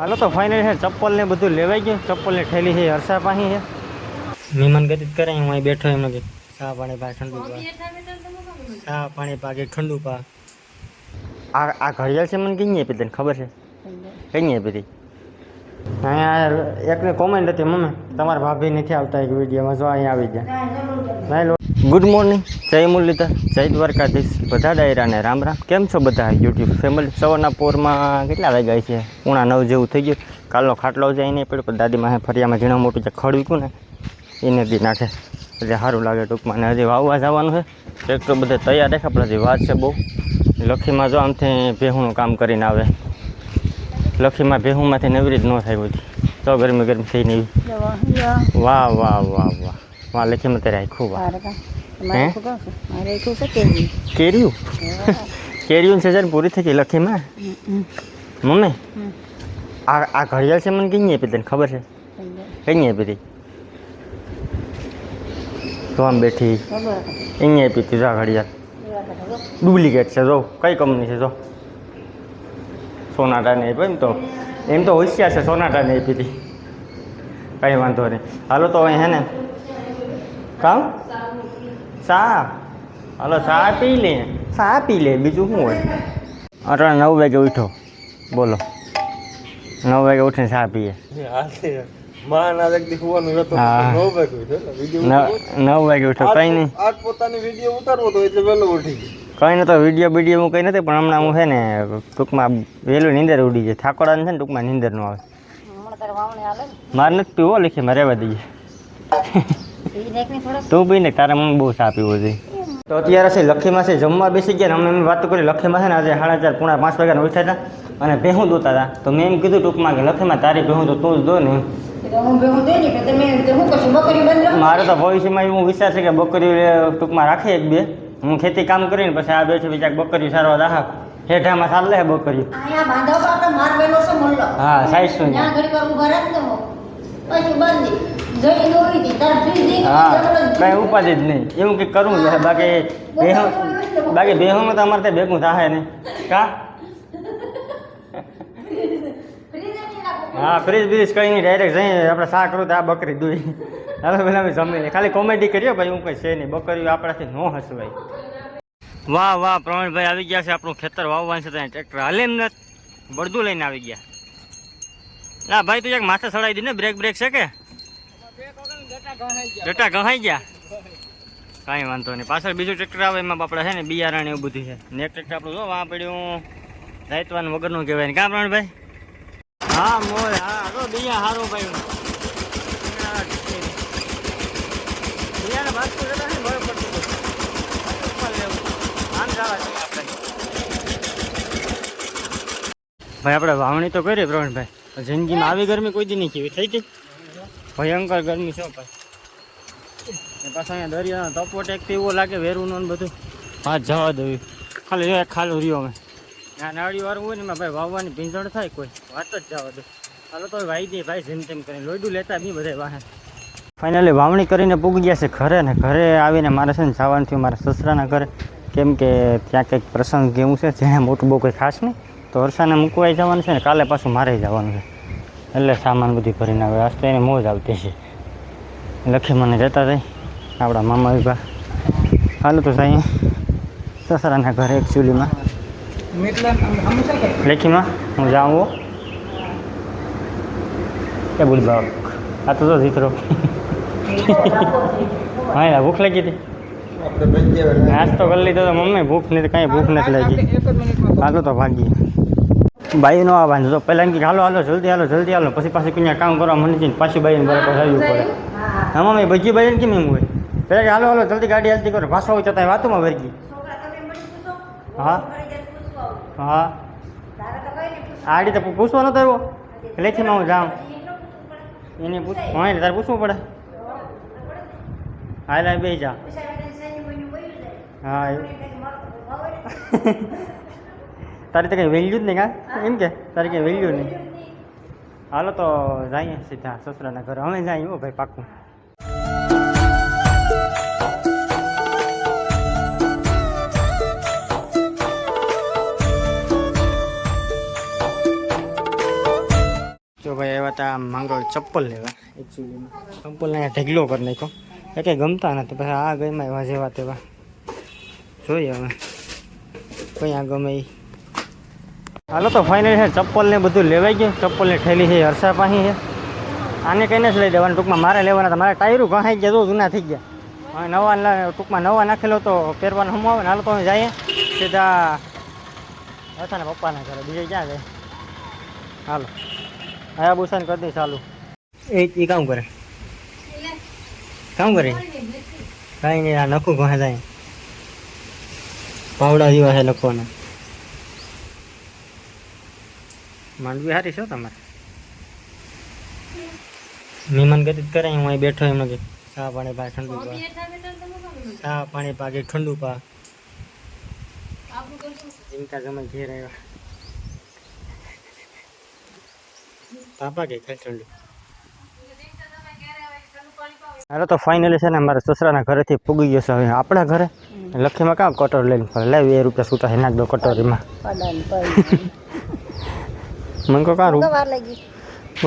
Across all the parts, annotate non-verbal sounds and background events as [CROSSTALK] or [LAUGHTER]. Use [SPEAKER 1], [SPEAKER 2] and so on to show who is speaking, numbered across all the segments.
[SPEAKER 1] હાલો તો ફાઇનલ છે ચપ્પલ ને બધું લેવાઈ ગયું. ચપ્પલ ને ઠેલી છે હર્ષા પાસે છે. મહેમાન ગતિ કરે હું અહીં બેઠો એમ કે ચા પાણી પા ઠંડુ પા. ચા પાણી પા કે ઠંડુ પા. આ આ ઘડિયાળ છે મને કઈ આપી તને ખબર છે? કઈ આપી હતી અહીંયા એકને કોમેન્ટ હતી મમ્મી તમારા ભાભી નથી આવતા એક વિડીયોમાં જો અહીંયા આવી ગયા. ગુડ મોર્નિંગ જય મુરલીધર. જય દ્વારકાધીશ. બધા ડાયરાને રામ રામ. કેમ છો બધા? યુટ્યુબ ફેમિલી સવારના પોરમાં કેટલા વાગ્યા છે? પૂણા નવ જેવું થઈ ગયું. કાલનો ખાટલો જાય નહીં પડ્યો, પણ દાદી માહે ફરિયામાં ઝીણું મોટું જે ખડવ્યું ને, એને દી નાખે. એટલે સારું લાગે ટૂંકમાં. ને હજી વાવવા જવાનું છે. ટ્રેક્ટર બધે તૈયાર રાખે પણ હજી વાત છે બહુ. લખીમાં જો આમથી ભેહુંનું કામ કરીને આવે. લખીમાં ભેહુંમાંથી નવરી જ ન થાય બધી. તો ગરમી ગરમી થઈ નહીં વાહ વાહ વાહ વાહ. વાહ લખીમાં તે રાખ્યું વાહ. કેરિયું કેર્યું સિઝન પૂરી થઈ ગઈ લખીમાં મમ્મી આ આ ઘડિયાળ છે મને કઈ આપી તને ખબર છે? કઈ આપી હતી તો આમ બેઠી. અહીંયા આપી હતી જો આ ઘડિયાળ. ડુપ્લિકેટ છે જો. કઈ કંપની છે જો? સોનાટાને આપ્યો એમ તો. એમ તો હોશિયાર છે સોનાટાને આપી હતી કંઈ વાંધો નહીં. હાલો તો અહીં હે ને. કામ? ચા. હલો ચા પી લે. ચા પી લે બીજું શું હોય? અટાણે નવ વાગે ઉઠો. બોલો. નવ વાગે ઉઠીને ચા પીએ.
[SPEAKER 2] નવ
[SPEAKER 1] વાગે ઉઠો કંઈ નહીં.
[SPEAKER 2] પોતાની વીડિયો ઉતારવો તો એટલે વહેલો ઉઠી
[SPEAKER 1] કઈ નતો વીડિયો વીડિયો હું કંઈ નથી પણ હમણાં હું છે ને ટૂંકમાં વહેલું નીંદર ઉડી જાય થાકોડાને છે ને ટૂંકમાં નીંદર ન? આવે મારે નથી પીવો લખી મારે રહેવા દઈએ તું બી ને તારે મમ્મી બહુ ચા પીવો તો અત્યારે છે લખીમાં છે જમવા બેસી ગયા ને અમે એમ વાત કરી લખીમાં છે ને આજે સાડા ચાર પૂણા પાંચ વાગ્યાના ઉઠ્યા હતા અને ભેહું દોતા હતા. તો મેં એમ કીધું ટૂંકમાં કે લખીમાં તારી ભેહું તો તું જ દો ને. મારો તો ભવિષ્યમાં એવું વિચાર છે કે બકરી ટૂંકમાં રાખે એક બે. હું ખેતી કામ કરીને પછી આ બેઠી બીજા બકરી સારવા દાખા હેઠામાં ચાલે હે બકરી હા સાઈડ શું છે? હા કઈ ઉપાધિ જ નહીં. એવું કંઈક કરવું છે. બાકી બેહું બાકી બેહુંમાં તો અમારે ત્યાં ભેગું થાય નહીં. કા? હા ફ્રીજ બ્રીજ કઈ નહીં ડાયરેક્ટ જઈએ આપણે શા કરું તો આ બકરી દોઈ. હવે પેલા અમે જમી ખાલી કોમેડી કરીએ ભાઈ હું કઈ છે નહીં. બકરીઓ આપણાથી ન હસવાય. વાહ વાહ પ્રવીણભાઈ આવી ગયા છે આપણું ખેતર વાવવાનું છે ત્યાં ટ્રેક્ટર હાલે એમ નથી બળદું લઈને આવી ગયા. ના ભાઈ તું એક માથે સડાઈ દી ને બ્રેક બ્રેક છે કે? ડટા ગહાઈ ગયા. કાંઈ વાંધો નહીં. પાછળ બીજું ટ્રેક્ટર આવે એમાં આપણે છે ને બિયારણ એવું બધું છે. ને એક ટ્રેક્ટર આપણું જો વાં પડ્યું. દાયિત્વાન વગરનું કહેવાય ને. કાં પ્રવીણભાઈ? હા મોય હા જો બિયા હારું ભાઈ. બિયાને ભાગતું જતા ને ભય પડતું. આમ જવા આપણે. ભાઈ આપણે વાવણી તો કરી પ્રવીણભાઈ. જિંદગીમાં આવી ગરમી કોઈ દી નહીં કેવી થઈ ગઈ? ભયંકર ગરમી છે ભાઈ. પાછા અહીંયા દરિયાનો તપોટ એક એવો લાગે વેરું ને બધું. પાંચ જવા દઉં ખાલી જો ખાલું રહ્યો અમે. આ નાળી વાળું હોય ને એમાં ભાઈ વાવવાની ભીંજણ થાય કોઈ. વાત જ જવા દો. હાલો તો વાઈ દે ભાઈ જેમ તેમ કરીને. લોયડું લેતા નહીં બધા વાહે. ફાઇનલી વાવણી કરીને પૂગી ગયા છે ઘરે ને ઘરે આવીને મારે છે ને જવાનું થયું મારા સસરાના ઘરે. કેમ કે ત્યાં કંઈક પ્રસંગ કેવું છે જેને મોટું બહુ કંઈ ખાસ નહીં. તો હર્ષાને મૂકવાઈ જવાનું છે ને કાલે પાછું મારે જવાનું છે. એટલે સામાન બધી ભરીને આવે. આજ તો એને મોજ આવતી છે. લખી મને જતા થઈ આપણા મામા વિભા હાલો તો સાઈ સસરાના ઘરે એકચ્યુઅલીમાં લેખીમાં હું જાઉં હો એ બોલ બાપ આ તો જો દીકરો હા યાર ભૂખ લાગી હતી
[SPEAKER 2] આપણે બેન જેવા
[SPEAKER 1] નાસ્તો કરી લીધો તો મમ્મી ભૂખ નથી કાંઈ ભૂખ નથી લાગી હાલો તો ભાગીએ બાઈ નો આવવાનું તો પહેલાં એમ કે હાલો હાલો જલ્દી હાલો જલ્દી હાલો પછી પાછું કન્યા કામ કરવા મને જઈને પાછી બાઈને બરાબર આવવું પડે હા મમ્મી બજી બાઈને કેમ એમ હોય પહેલાં કે હાલો હાલો જલ્દી ગાડી હાલતી કરો. પાછો હોય છતાં વાતોમાં વર્ગી હા? હા આડી તો પૂછવા નતો આવ્યો લેખીમાં હું જાઉં. એને પૂછ હા તારે પૂછવું પડે. હાલ હાલ બે જા. હા એવું. [LAUGHS] તારી તો કંઈ વેલ્યુ જ નહીં કા? એમ કે? તારી કંઈ વેલ્યુ નહીં. હાલો તો જઈએ સીધા સસરાના ઘરે. અમે જઈએ હો ભાઈ પાક્કું જો ભાઈ આવ્યા હતા માંગરોળ ચપ્પલ લેવા એકચ્યુઅલીમાં ચપ્પલને અહીંયા ઢગલો કરી નાખ્યો. એ કંઈ ગમતા નથી પછી આ ગમે એવા જેવા તેવા. જોઈએ હવે આ ગમે એ હાલો તો ફાઇનલ છે ચપ્પલ ને બધું લેવાઈ ગયું. ચપ્પલની ઠેલી છે, હર્ષા પાહી છે. આને કહીને જ લઈ દેવાનું, ટૂંકમાં મારે લેવાના હતા. મારા ટાયરું ઘણાઈ ગયા, તો જૂના થઈ ગયા. હવે નવા ટૂંકમાં નવા નાખેલો તો પહેરવાનો હમ આવે હાલો તો અમે જઈએ. સીધા ને પપ્પાના ઘરે. બીજે ક્યાં જાય? હાલો. હયા બુસાને કરી દઈ ચાલુ એ એ કામ કરે કામ કરે કાંઈ નહીં આ નખું ઘણા જાય પાવડા જેવા છે લખવાના માંડવી સારી છો તમારે મહેમાન ગતિ કરે હું અહીં બેઠો એમ કે ચા પાણી પા ઠંડુ પા ચા પાણી પા કે ઠંડુ પા જીનકા જમાઈ ઘેર આવ્યા પાપા કે ખાલી ઠંડુ હાલો તો ફાઇનલી છે ને મારા સસરાના ઘરેથી પૂગી ગયો છે હવે. આપણા ઘરે? લખીમાં કાં કટોર લઈને ફરે? લે બે રૂપિયા છૂટા છે, નાખ દો કટોરીમાં. મને કહો કાં
[SPEAKER 3] વાર લાગી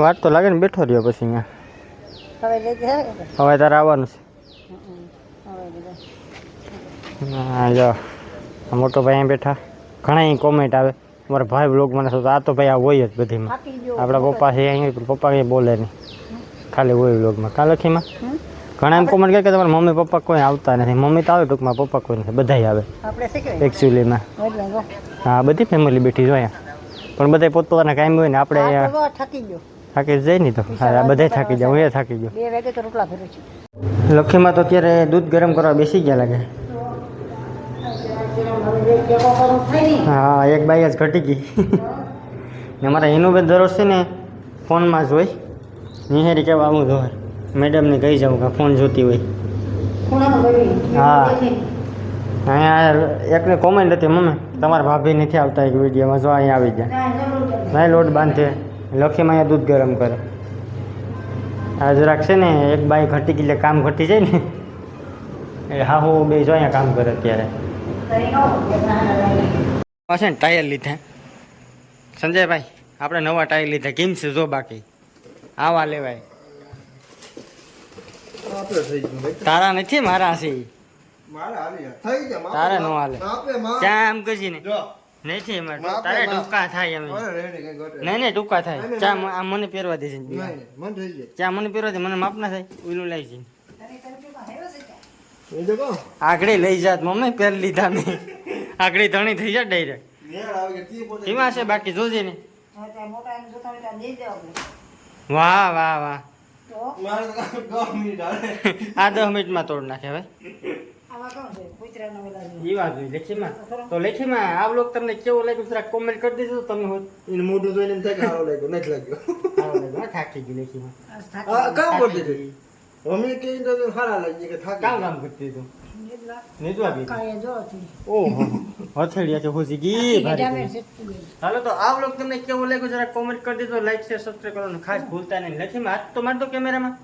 [SPEAKER 1] વાત તો લાગે ને બેઠો રહ્યો પછી અહીંયા.
[SPEAKER 3] હવે લેતી હે
[SPEAKER 1] હવે તારે આવવાનું છે. હા, જો. આ મોટો ભાઈ અહીં બેઠા. ઘણા કોમેન્ટ આવે. મારા ભાઈ બ્લોગ મને આ તો ભાઈ આ હોય જ બધીમાં. આપણા પપ્પા છે અહીંયા પપ્પા કંઈ બોલે નહીં. ખાલી હોય બ્લોગમાં કાં લખીમાં? ઘણા એમ કોમેન્ટ કહે કે તમારા મમ્મી પપ્પા કોઈ આવતા નથી. મમ્મી તો આવે ટૂંકમાં પપ્પા કોઈ નથી. બધાય આવે. એકચ્યુઅલીમાં હા બધી ફેમિલી બેઠી જો અહીંયા. પણ બધા પોતપોતાના કાયમ હોય ને આપણે અહીંયા
[SPEAKER 3] થાકી ગયો.
[SPEAKER 1] થાકી જાય નહીં તો. હા બધા થાકી હું એ થાકી ગયો.
[SPEAKER 3] બે વાગે તો રોટલા ફેરું છું.
[SPEAKER 1] લખીમાં તો અત્યારે દૂધ ગરમ કરવા બેસી ગયા લાગે. હા એક બાઈ જ ઘટી ગઈ. ને મારા એનું દરરોજ છે ને ફોનમાં જોઈ નિહેરી કહેવા આવું જોવે મેડમને કહી જાઉં કે ફોન જોતી હોય. હા. અહીંયા એકને કોમેન્ટ હતી મમ્મી તમારા ભાભી નથી આવતા એક વિડીયોમાં જો અહીંયા આવી જાય ભાઈ લોટ બાંધે. લખીમાં અહીંયા દૂધ ગરમ કરે. આ જરાક છે ને એક બાઈ ઘટી ગઈ એટલે કામ ઘટી જાય ને. એટલે હા હું બે જો અહીંયા કામ કરે અત્યારે. છે ને ટાયર લીધા. સંજયભાઈ આપણે નવા ટાયર લીધા. કેમ છે? જો બાકી. આવા લેવાય. તારા નથી મારા છે. તારે નો હાલે. ચા આમ કજી ને? નથી એમાં. તારે ટૂંકા થાય એમ. નહીં. નહીં ટૂંકા થાય. ચા. મને પહેરવા
[SPEAKER 2] દેજે જાય.
[SPEAKER 1] ચા મને પહેરવા દે? મને માપ ના થાય. ઓલું લાવી છે. આગળ લઈ જાત મમ્મી પેલ લીધા મેં. આગળી ધણી થઈ જાય ડાયરેક્ટ એમાં છે બાકી જોજે ને. વાહ વાહ વાહ. [LAUGHS] આ દસ મિનિટમાં તોડ નાખે હવે. એ વાત હોય લેખીમાં. તો લેખીમાં આ બ્લોગ તમને કેવો લાગ્યું? જરાક કોમેન્ટ કરી દેજો તો તમે
[SPEAKER 2] એનું મોઢું જોઈને એમ થાય કે સારો લાગ્યો નથી લાગ્યો.
[SPEAKER 1] સારો લાગ્યો થાકી ગયું લેખીમાં.
[SPEAKER 2] કામ કે અમે કઈ તો સારા લાગી કે થાકી
[SPEAKER 1] કામ કામ કરતી
[SPEAKER 3] એટલા
[SPEAKER 1] નીચવા ગઈ. ઓહો હથેળી હોજી ગઈ. હાલો તો આ વ્લોગ તમને કેવો લાગ્યો જરા કોમેન્ટ કરી દેજો લાઈક શેર સબસ્ક્રાઈબ કરવાનું ખાસ ભૂલતા નહીં લેખીમાં આજ તો મારતો કેમેરામાં